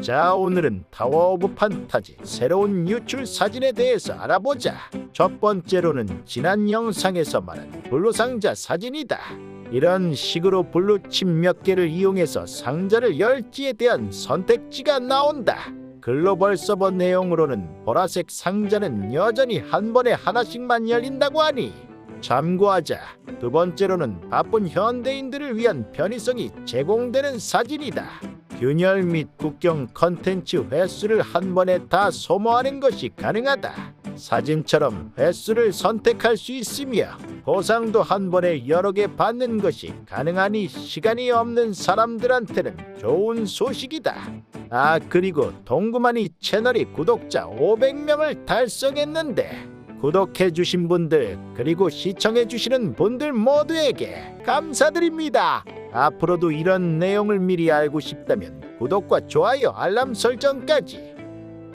자 오늘은 타워 오브 판타지 새로운 유출 사진에 대해서 알아보자 첫 번째로는 지난 영상에서 말한 블루 상자 사진이다 이런 식으로 블루칩 몇 개를 이용해서 상자를 열지에 대한 선택지가 나온다 글로벌 서버 내용으로는 보라색 상자는 여전히 한 번에 하나씩만 열린다고 하니 참고하자. 두 번째로는 바쁜 현대인들을 위한 편의성이 제공되는 사진이다. 균열 및 국경 컨텐츠 횟수를 한 번에 다 소모하는 것이 가능하다. 사진처럼 횟수를 선택할 수 있으며 보상도 한 번에 여러 개 받는 것이 가능하니 시간이 없는 사람들한테는 좋은 소식이다. 아 그리고 동구만이 채널이 구독자 500명을 달성했는데 구독해주신 분들 그리고 시청해주시는 분들 모두에게 감사드립니다. 앞으로도 이런 내용을 미리 알고 싶다면 구독과 좋아요 알람 설정까지